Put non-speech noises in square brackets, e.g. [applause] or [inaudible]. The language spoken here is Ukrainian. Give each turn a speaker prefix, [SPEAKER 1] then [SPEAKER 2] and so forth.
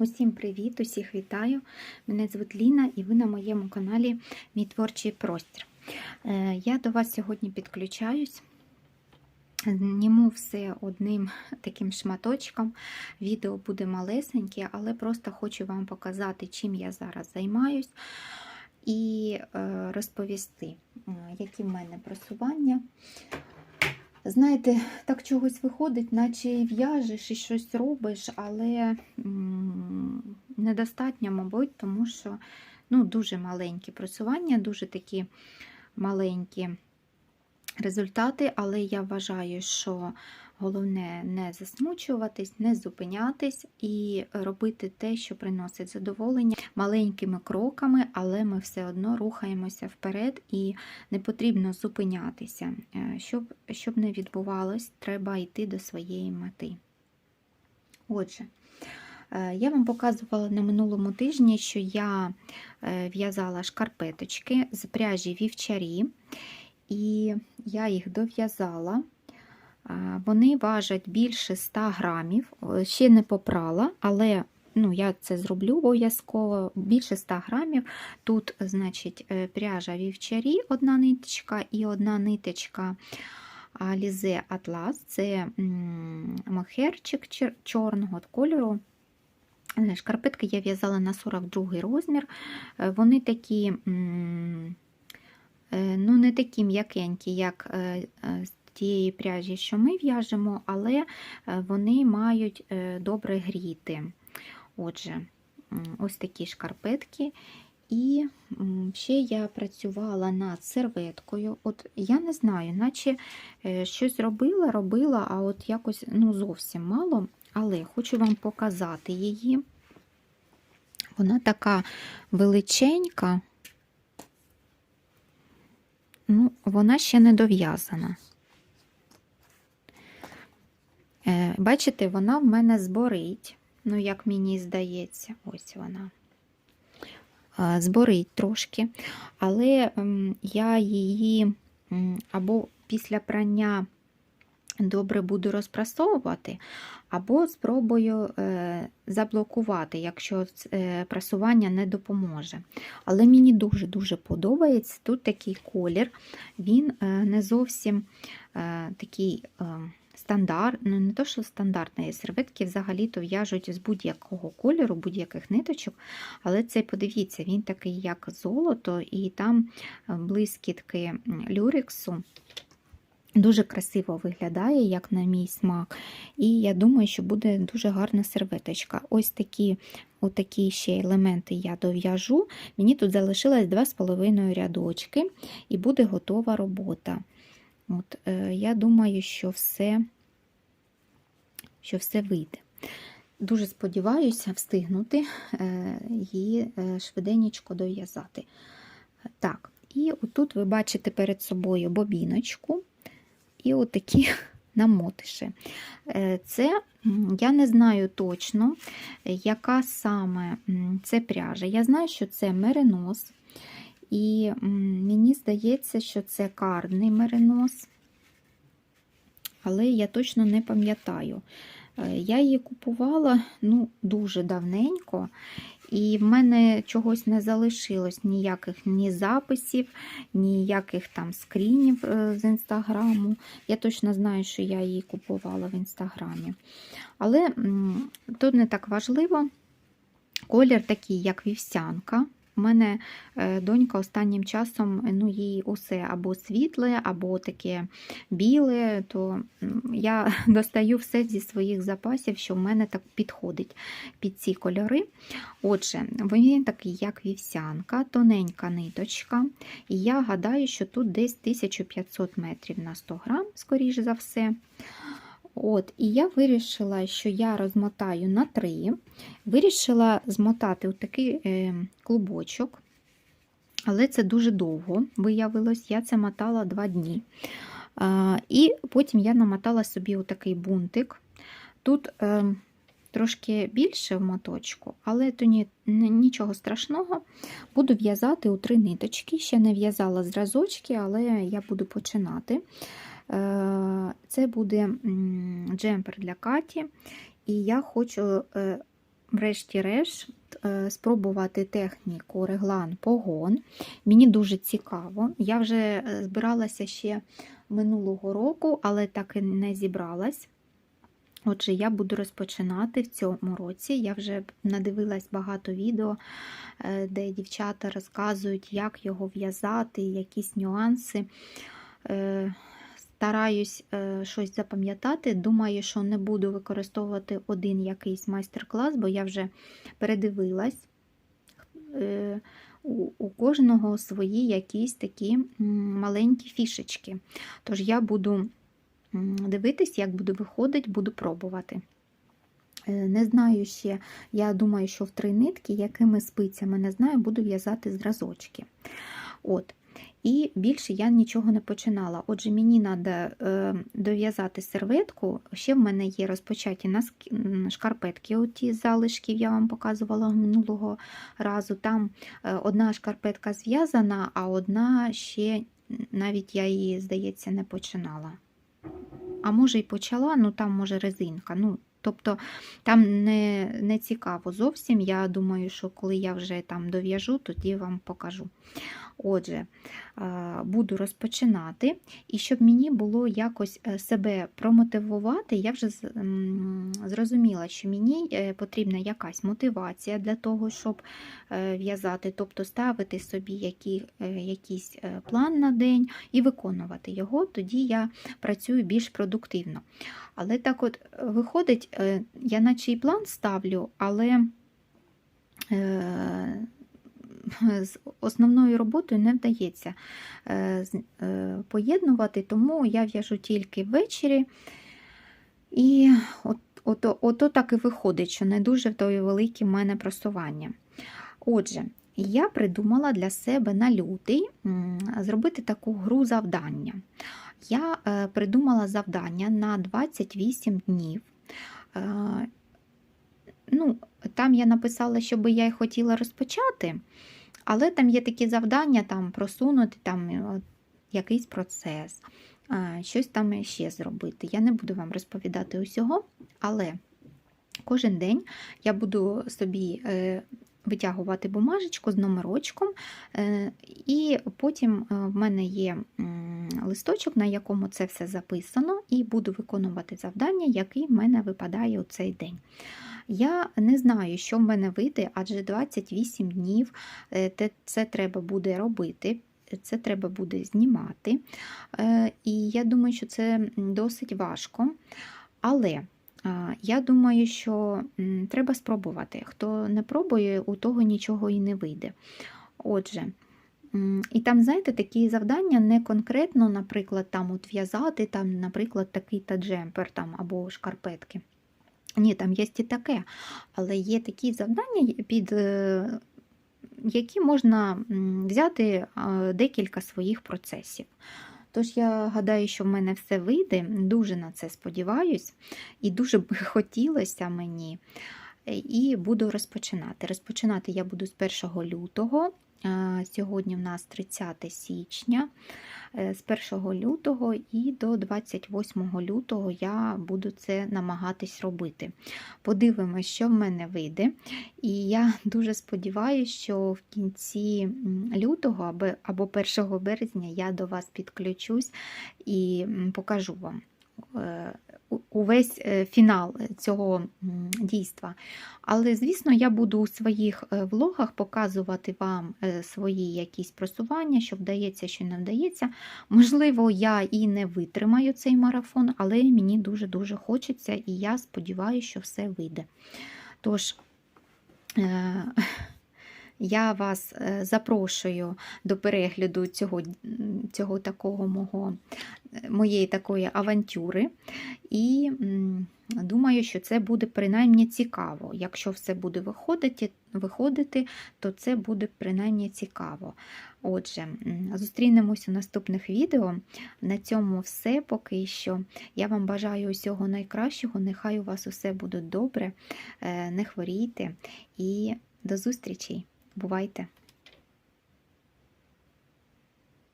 [SPEAKER 1] Усім привіт, усіх вітаю! Мене звуть Ліна і ви на моєму каналі Мій творчий простір. Е, Я до вас сьогодні підключаюсь. Зніму все одним таким шматочком. Відео буде малесеньке, але просто хочу вам показати, чим я зараз займаюсь, і е, розповісти, е, які в мене просування. Знаєте, так чогось виходить, наче і в'яжеш і щось робиш, але недостатньо, мабуть, тому що ну, дуже маленькі просування, дуже такі маленькі результати, але я вважаю, що головне не засмучуватись, не зупинятись і робити те, що приносить задоволення маленькими кроками, але ми все одно рухаємося вперед і не потрібно зупинятися. Е, Щоб, щоб не відбувалось, треба йти до своєї мети. Отже, е, я вам показувала на минулому тижні, що я е, в'язала шкарпеточки з пряжі вівчарі, і я їх дов'язала. Вони важать більше 100 грамів. Ще не попрала, але ну, я це зроблю обов'язково. Більше 100 грамів. Тут, значить, е, пряжа вівчарі, одна ниточка і одна ниточка Alize Atlas. Це мохерчик чорного кольору. Шкарпетки я в'язала на 42 розмір. Е, Вони такі, е, ну, не такі м'якенькі, як тієї пряжі, що ми в'яжемо, але е, вони мають е, добре гріти. Отже, ось такі шкарпетки. І ще я працювала над серветкою. От я не знаю, наче е, щось робила, робила, а от якось ну, зовсім мало. Але хочу вам показати її. Вона така величенька, ну, вона ще не дов'язана. Е, Бачите, вона в мене зборить, ну, як мені здається, ось вона. Е, Зборить трошки, але я її або після прання добре буду розпрасовувати, або спробую е, заблокувати, якщо прасування не допоможе. Але мені дуже-дуже подобається тут такий колір, він не зовсім такий. Стандарт, ну не то, що стандартний, серветки взагалі-то в'яжуть з будь-якого кольору, будь-яких ниточок, але цей, подивіться, він такий, як золото, і там е, блискітки люрексу. Дуже красиво виглядає, як на мій смак. І я думаю, що буде дуже гарна серветочка. Ось такі отакі ще елементи я дов'яжу. Мені тут залишилось 2,5 рядочки, і буде готова робота. От, е, Я думаю, що все, що все вийде. Дуже сподіваюся встигнути е, її е, швиденько дов'язати. Так, і отут ви бачите перед собою бобіночку і отакі [laughs] намотиші. Е, Це я не знаю точно, яка саме це пряжа. Я знаю, що це меринос. І мені здається, що це карний меринос, але я точно не пам'ятаю. Е, Я її купувала ну, дуже давненько, і в мене чогось не залишилось ніяких ні записів, ніяких там скрінів е, з інстаграму. Я точно знаю, що я її купувала в інстаграмі. Але тут не так важливо. Колір такий, як вівсянка. У мене е, донька останнім часом ну, їй усе або світле, або таке біле, то я [laughs] достаю все зі своїх запасів, що в мене так підходить під ці кольори. Отже, він такий, як вівсянка, тоненька ниточка. І я гадаю, що тут десь 1500 метрів на 100 грам, скоріш за все. От, І я вирішила, що я розмотаю на 3. Вирішила змотати такий е, клубочок, але це дуже довго виявилось. Я це мотала 2 дні. І потім я намотала собі отакий бунтик. Тут е, трошки більше в моточку, але то ні, ні- нічого страшного. Буду в'язати у три ниточки. Ще не в'язала зразочки, але я буду починати. Е, Це буде джемпер для Каті, і я хочу е, врешті-решт, е, спробувати техніку реглан погон. Мені дуже цікаво. Я вже е, збиралася ще минулого року, але так і не зібралась. Отже, я буду розпочинати в цьому році. Я вже надивилась багато відео, де дівчата розказують, як його в'язати, якісь нюанси. Стараюсь е, щось запам'ятати. Думаю, що не буду використовувати один якийсь майстер-клас, бо я вже передивилась. Е, У, кожного свої якісь такі маленькі фішечки. Тож я буду дивитись, як буду виходить, буду пробувати. Е, Не знаю ще, я думаю, що в три нитки, якими спицями не знаю, буду в'язати зразочки. От. І більше я нічого не починала. Отже, мені треба дов'язати серветку. Ще в мене є розпочаті шкарпетки, оті залишків я вам показувала минулого разу. Там е, одна шкарпетка зв'язана, а одна ще навіть я її, здається, не починала. А може і почала, ну там може резинка. Ну, тобто там не, не цікаво зовсім. Я думаю, що коли я вже там дов'яжу, тоді вам покажу. Отже, буду розпочинати, і щоб мені було якось е, себе промотивувати, я вже зрозуміла, що мені е, потрібна якась мотивація для того, щоб е, в'язати, тобто ставити собі які, якийсь план на день і виконувати його, тоді я працюю більш продуктивно. Але так от виходить, я наче і план ставлю, але [laughs] з основною роботою не вдається е, е, поєднувати, тому я в'яжу тільки ввечері. І от, ото, ото так і виходить, що не дуже то й велике в мене просування. Отже, я придумала для себе на лютий зробити таку гру завдання. Я е, придумала завдання на 28 днів. Ну, там я написала, що би я й хотіла розпочати, але там є такі завдання, там просунути там, е, якийсь процес, щось там ще зробити. Я не буду вам розповідати усього, але кожен день я буду собі е, витягувати бумажечку з номерочком, е, і потім в мене є листочок, на якому це все записано, і буду виконувати завдання, який в мене випадає у цей день. Я не знаю, що в мене вийде, адже 28 днів е, це треба буде робити. Це треба буде знімати. Е, І я думаю, що це досить важко. Але я думаю, що треба спробувати. Хто не пробує, у того нічого і не вийде. Отже, і там, знаєте, такі завдання не конкретно, наприклад, там от в'язати, там, наприклад, такий та джемпер там, або шкарпетки. Ні, там є і таке, але є такі завдання, під е, які можна взяти е, декілька своїх процесів. Тож я гадаю, що в мене все вийде, дуже на це сподіваюсь, і дуже б [laughs] хотілося мені. Е, І буду розпочинати. Розпочинати я буду з 1 лютого. Сьогодні в нас 30 січня. Е, З 1 лютого і до 28 лютого я буду це намагатись робити. Подивимось, що в мене вийде. І я [laughs] дуже сподіваюся, що в кінці лютого або- або 1 березня я до вас підключусь і покажу вам е, увесь е, фінал цього дійства. Але, звісно, я буду у своїх е, влогах показувати вам е, свої якісь просування, що вдається, що не вдається. Можливо, я і не витримаю цей марафон, але мені дуже-дуже хочеться, і я сподіваюся, що все вийде. Тож, е, я вас е, запрошую до перегляду цього, цього такого мого, е, моєї такої авантюри. І думаю, що це буде принаймні цікаво. Якщо все буде виходити, виходити, то це буде принаймні цікаво. Отже, зустрінемось у наступних відео. На цьому все поки що. Я вам бажаю усього найкращого. Нехай у вас усе буде добре, е, не хворійте і до зустрічі. Бувайте!